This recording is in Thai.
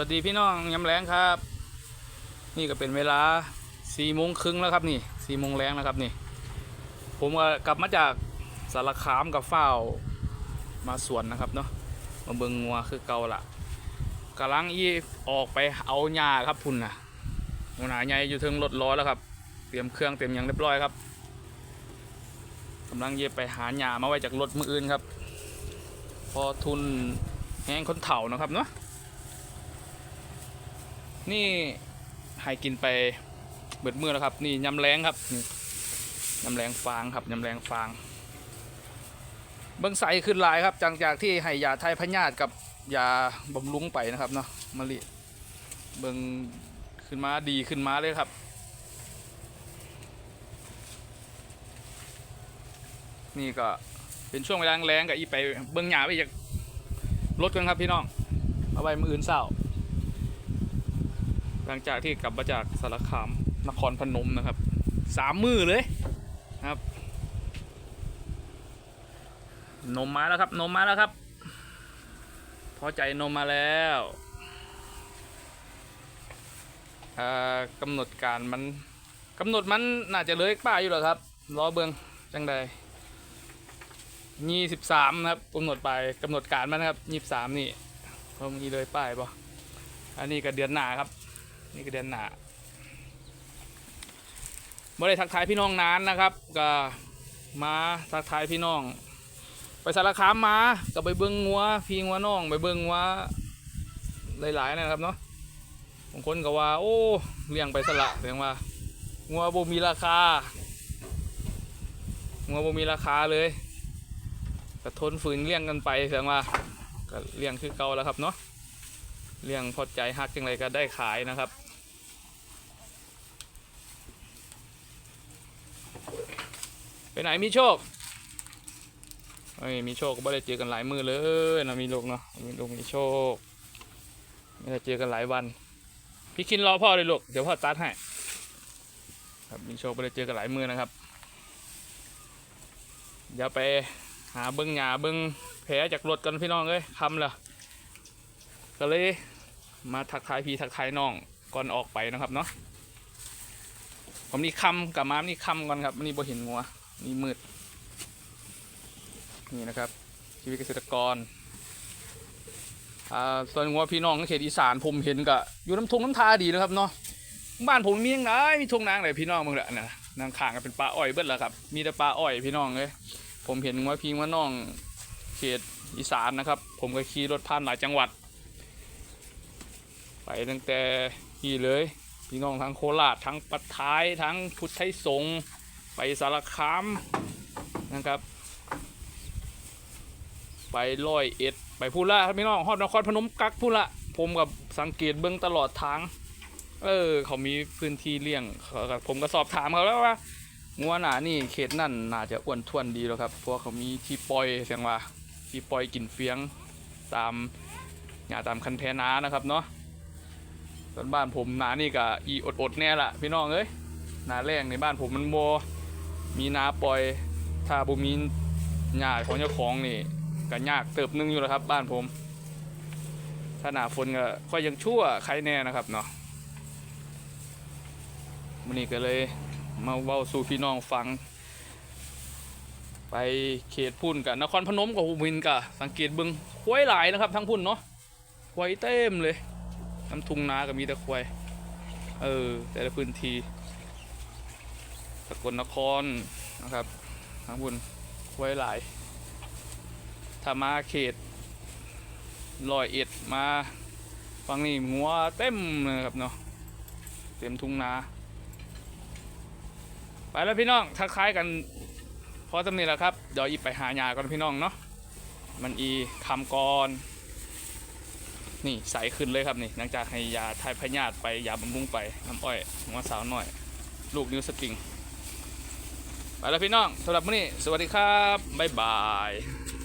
วัสดีพี่น้องยำแรงครับ นี่ก็เป็นเวลาสี่โมงครึ่งแล้วครับนี่สี่โมงแรงแล้วครับนี่ ผมกลับมาจากสารคามกับเฝ้ามาสวนนะครับเนาะมาเบิงงัวคือเก่าละกำลังอีออกไปเอาหญ้าครับพุ่นนะหัวหน้าใหญ่อยู่เทิงรถร้อยแล้วครับ เตรียมเครื่องเตรียมหยังเรียบร้อยครับกำลังเย็บไปหาหญ้ามาไว้จากรถมืออื่นครับ พอทุนแห้งคนเถ่านะครับเนาะ นี่ให้กินไปเบิดมือแล้วครับ นี่ยำแรงครับนี่ยำแรงฟางครับยำแรงฟาง เบิ้งใสขึ้นลายครับจากจากที่ให้ยาไทยพญาติกับยาบำรุงไปนะครับเนาะมะลิเบิ้งขึ้นมาดีขึ้นมาเลยครับ นี่ก็เป็นช่วงเวลาแรงกับอีไปเบิ้งหยาไปจากรถกันครับพี่น้องเอาไว้มืออื่นเศร้า หลังจากที่กลับมาจากสารคามนครพนมนะครับสามมือเลยนะครับ นมมาแล้วครับ นมมาแล้วครับ พอใจนมมาแล้วกำหนดการมันกำหนดมันน่าจะเลยป้าอยู่หรอครับรอเบิงจังใดยี่สิบสามนะครับกำหนดไปกำหนดการมันนะครับยี่สิบสามนี่เพราะมีเลยป้ายปะอันนี้ก็เดือนหน้าครับ นี่ก็เดือนหน้าบ่ได้ทักทายพี่น้องนานนะครับก็มาทักทายพี่น้อง ไปสารคามมาก็ไปเบิ้งงัวพี่งัวน้อง ไปเบิ้งงัวหลายๆนะครับเนาะบางคนก็ว่า โอ้เลี้ยงไปสละแสดงว่างัวบ่มีราคางัวบ่มีราคาเลยก็ทนฝืนเลี้ยงกันไปแสดงว่าก็เลี้ยงคือเก่าแล้วครับเนาะ เลี้ยงพอใจฮักจังไรก็ได้ขายนะครับ ไปไหนมีโชคเอ้ยมีโชคก็ไม่ได้เจอกันหลายมือเลยนะมีลูกเนาะมีลูกมีโชคไม่ได้เจอกันหลายวัน พี่คินรอพ่อเลยลูกเดี๋ยวพ่อตัดให้ครับมีโชคไม่ได้เจอกันหลายมือนะครับเดี๋ยวไปหาเบิ้งหยาเบิ้งแผลจากรถกันพี่น้องเอ้ยคำละก็เลย มาทักทายพี่ทักทายน้องก่อนออกไปนะครับเนาะผมนี่คำกับม้ามนี่คำก่อนครับนี่บ่เห็นงัวนี่มืด นี่นะครับ ชีวิตเกษตรกรอ่าส่วนงัวพี่น้องเขตอีสานผมเห็นก็อยู่น้ำทงน้ำทาดีนะครับเนาะบ้านผมมียังไงมีทงนางไหนพี่น้องมึงแหละนะนางขางก็เป็นปลาอ้อยเบิดแล้วครับ มีแต่ปลาอ้อยพี่น้องเลยผมเห็นงัวพี่งัวน้องเขตอีสานนะครับ ผมก็ขี่รถผ่านหลายจังหวัด ไปตั้งแต่นี่เลย พี่น้องทั้งโคราชทั้งปัตทายทั้งพุทธไทยสงฆ์ไปสารคามนะครับ ไปร้อยเอ็ดไปพูละพี่น้องฮอดนครพนมกักพูละผมกับสังเกตเบื้องตลอดทางเออเขามีพื้นที่เลี้ยงผมก็สอบถามเขาแล้วว่างัวหนานี่เขตนั่นน่าจะอ้วนท้วนดีแล้วครับเพราะว่าเขามีที่ปล่อยเสียงว่าที่ปล่อยกินเฟียงตามหญ้าตามคันแทนานะครับเนาะ ส่วนบ้านผมหนานี่ก็อีอดๆแน่ละพี่น้องเอ้ยหนาแรงในบ้านผมมันโมมีนาปล่อยถ้าบ่มีหญ้าของเจ้าของนี่ก็ยากเติบหนึงอยู่แล้วครับ บ้านผม ถ้าหนาฝนก็ค่อยยังชั่วใครแน่นะครับเนาะวันนี้ก็เลยมาเว้าสู่พี่น้องฟัง ไปเขตพุ่นกับนครพนมกับหูมินกับสังเกตเบึงควยหลายนะครับ ทั้งพุ่นเนาะควยเต็มเลย น้ำทุ่งนาก็มีแต่ควายเออ แต่ละพื้นที่สกลนครนะครับทั้งบนควายหลายถ้ามาเขตลอยเอ็ดมาฟังนี่งัวเต็มเลยครับเนาะเต็มทุ่งนาไปแล้วพี่น้องทักทายกันพอจำนี้แหละครับ เดี๋ยวอีไปหายาก่อนพี่น้องเนาะมันอีคำก่อน นี่ใสขึ้นเลยครับนี่หลังจากให้ยาทายพยาธิไปยาบำรุงไปน้ำอ้อยหัวสาวหน่อย ลูกนิ้วสปริง ไปแล้วพี่น้องสำหรับมื้อนี้ สวัสดีครับ บ๊ายบาย